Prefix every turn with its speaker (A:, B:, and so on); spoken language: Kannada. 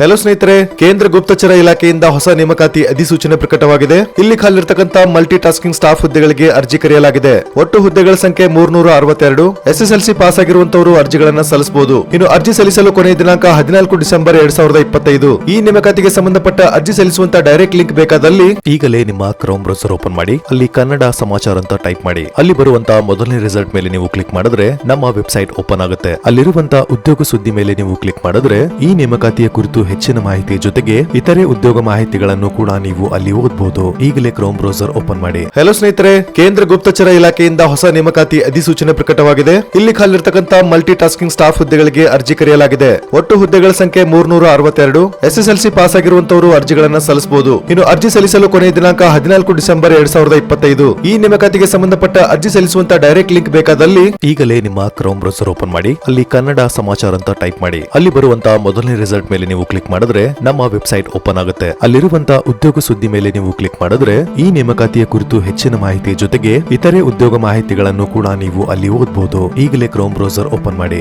A: ಹಲೋ ಸ್ನೇಹಿತರೆ, ಕೇಂದ್ರ ಗುಪ್ತಚರ ಇಲಾಖೆಯಿಂದ ಹೊಸ ನೇಮಕಾತಿ ಅಧಿಸೂಚನೆ ಪ್ರಕಟವಾಗಿದೆ. ಇಲ್ಲಿ ಖಾಲಿರ್ತಕ್ಕಂಥ ಮಲ್ಟಿ ಟಾಸ್ಕಿಂಗ್ ಸ್ಟಾಫ್ ಹುದ್ದೆಗಳಿಗೆ ಅರ್ಜಿ ಕರೆಯಲಾಗಿದೆ. ಒಟ್ಟು ಹುದ್ದೆಗಳ ಸಂಖ್ಯೆ ಮೂರ್ನೂರ ಅರವತ್ತೆರಡು. ಎಸ್ಎಸ್ಎಲ್ಸಿ ಪಾಸ್ ಆಗಿರುವಂತವರು ಅರ್ಜಿಗಳನ್ನು ಸಲ್ಲಿಸಬಹುದು. ಇನ್ನು ಅರ್ಜಿ ಸಲ್ಲಿಸಲು ಕೊನೆಯ ದಿನಾಂಕ ಹದಿನಾಲ್ಕು ಡಿಸೆಂಬರ್ ಎರಡ್ ಸಾವಿರದ ಇಪ್ಪತ್ತೈದು. ಈ ನೇಮಕಾತಿಗೆ ಸಂಬಂಧಪಟ್ಟ ಅರ್ಜಿ ಸಲ್ಲಿಸುವಂತ ಡೈರೆಕ್ಟ್ ಲಿಂಕ್ ಬೇಕಾದಲ್ಲಿ ಈಗಲೇ ನಿಮ್ಮ ಕ್ರೋಮ್ ಬ್ರೌಸರ್ ಓಪನ್ ಮಾಡಿ, ಅಲ್ಲಿ ಕನ್ನಡ ಸಮಾಚಾರ ಅಂತ ಟೈಪ್ ಮಾಡಿ. ಅಲ್ಲಿ ಬರುವಂತಹ ಮೊದಲನೇ ರಿಸಲ್ಟ್ ಮೇಲೆ ನೀವು ಕ್ಲಿಕ್ ಮಾಡಿದ್ರೆ ನಮ್ಮ ವೆಬ್ಸೈಟ್ ಓಪನ್ ಆಗುತ್ತೆ. ಅಲ್ಲಿರುವಂತ ಉದ್ಯೋಗ ಸುದ್ದಿ ಮೇಲೆ ನೀವು ಕ್ಲಿಕ್ ಮಾಡಿದ್ರೆ ಈ ನೇಮಕಾತಿಯ ಕುರಿತು ಹೆಚ್ಚಿನ ಮಾಹಿತಿ ಜೊತೆಗೆ ಇತರೆ ಉದ್ಯೋಗ ಮಾಹಿತಿಗಳನ್ನು ಕೂಡ ನೀವು ಅಲ್ಲಿ ಓದಬಹುದು ಈಗಲೇ ಕ್ರೋಮ್ ಬ್ರೌಸರ್ ಓಪನ್ ಮಾಡಿ. ಹಲೋ ಸ್ನೇಹಿತರೆ, ಕೇಂದ್ರ ಗುಪ್ತಚರ ಇಲಾಖೆಯಿಂದ ಹೊಸ ನೇಮಕಾತಿ ಅಧಿಸೂಚನೆ ಪ್ರಕಟವಾಗಿದೆ. ಇಲ್ಲಿ ಖಾಲಿರ್ತಕ್ಕಂಥ ಮಲ್ಟಿ ಟಾಸ್ಕಿಂಗ್ ಸ್ಟಾಫ್ ಹುದ್ದೆಗಳಿಗೆ ಅರ್ಜಿ ಕರೆಯಲಾಗಿದೆ. ಒಟ್ಟು ಹುದ್ದೆಗಳ ಸಂಖ್ಯೆ ಮೂರ್ನೂರ ಅರವತ್ತೆರಡು. ಎಸ್ಎಸ್ಎಲ್ಸಿ ಪಾಸ್ ಆಗಿರುವಂತವರು ಅರ್ಜಿಗಳನ್ನು ಸಲ್ಲಿಸಬಹುದು ಇನ್ನು ಅರ್ಜಿ ಸಲ್ಲಿಸಲು ಕೊನೆಯ ದಿನಾಂಕ ಹದಿನಾಲ್ಕು ಡಿಸೆಂಬರ್ ಎರಡ್ ಸಾವಿರದ ಇಪ್ಪತ್ತೈದು. ಈ ನೇಮಕಾತಿಗೆ ಸಂಬಂಧಪಟ್ಟ ಅರ್ಜಿ ಸಲ್ಲಿಸುವಂತ ಡೈರೆಕ್ಟ್ ಲಿಂಕ್ ಬೇಕಾದಲ್ಲಿ ಈಗಲೇ ನಿಮ್ಮ ಕ್ರೋಮ್ ಬ್ರೌಸರ್ ಓಪನ್ ಮಾಡಿ. ಅಲ್ಲಿ ಕನ್ನಡ ಸಮಾಚಾರ ಅಂತ ಟೈಪ್ ಮಾಡಿ. ಅಲ್ಲಿ ಬರುವಂತಹ ಮೊದಲನೇ ರಿಸಲ್ಟ್ ಮೇಲೆ ನೀವು ಕ್ಲಿಕ್ ಮಾಡಿದ್ರೆ ನಮ್ಮ ವೆಬ್ಸೈಟ್ ಓಪನ್ ಆಗುತ್ತೆ. ಅಲ್ಲಿರುವಂತ ಉದ್ಯೋಗ ಸುದ್ದಿ ಮೇಲೆ ನೀವು ಕ್ಲಿಕ್ ಮಾಡಿದ್ರೆ ಈ ನೇಮಕಾತಿಯ ಕುರಿತು ಹೆಚ್ಚಿನ ಮಾಹಿತಿ ಜೊತೆಗೆ ಇತರೆ ಉದ್ಯೋಗ ಮಾಹಿತಿಗಳನ್ನು ಕೂಡ ನೀವು ಅಲ್ಲಿ ಓದಬಹುದು ಈಗಲೇ ಕ್ರೋಮ್ ಬ್ರೌಸರ್ ಓಪನ್ ಮಾಡಿ.